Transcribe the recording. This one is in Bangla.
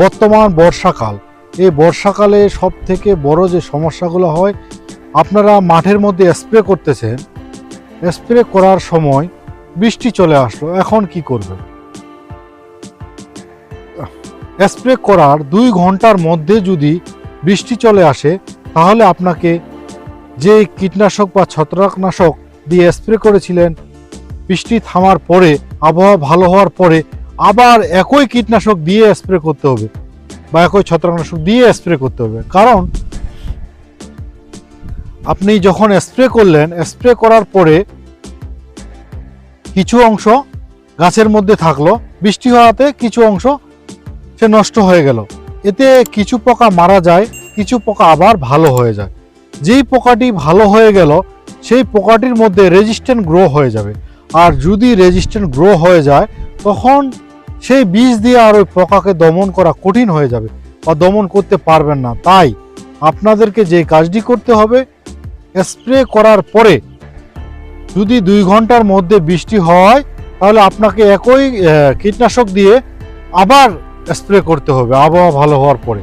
বর্তমান বর্ষাকাল। এই বর্ষাকালে সব থেকে বড় যে সমস্যাগুলো হয়, আপনারা মাঠের মধ্যে স্প্রে করতেছেন। স্প্রে করার সময় বৃষ্টি চলে আসলো, এখন কি করবেন? স্প্রে করার দুই ঘণ্টার মধ্যে যদি বৃষ্টি চলে আসে, তাহলে আপনাকে যে কীটনাশক বা ছত্রাকনাশক দিয়ে স্প্রে করেছিলেন, বৃষ্টি থামার পরে, আবহাওয়া ভালো হওয়ার পরে আবার একই কীটনাশক দিয়ে স্প্রে করতে হবে বা একই ছত্রাকনাশক দিয়ে স্প্রে করতে হবে। কারণ আপনি যখন স্প্রে করলেন, স্প্রে করার পরে কিছু অংশ গাছের মধ্যে থাকল, বৃষ্টি হওয়াতে কিছু অংশ সে নষ্ট হয়ে গেল। এতে কিছু পোকা মারা যায়, কিছু পোকা আবার ভালো হয়ে যায়। যেই পোকাটি ভালো হয়ে গেল, সেই পোকাটির মধ্যে রেজিস্ট্যান্ট গ্রো হয়ে যাবে। আর যদি রেজিস্ট্যান্ট গ্রো হয়ে যায়, তখন সেই বিষ দিয়ে আর ওই পোকাকে দমন করা কঠিন হয়ে যাবে বা দমন করতে পারবেন না। তাই আপনাদেরকে যে কাজটি করতে হবে, স্প্রে করার পরে যদি দুই ঘণ্টার মধ্যে বৃষ্টি হয়, তাহলে আপনাকে একই কীটনাশক দিয়ে আবার স্প্রে করতে হবে, আবহাওয়া ভালো হওয়ার পরে।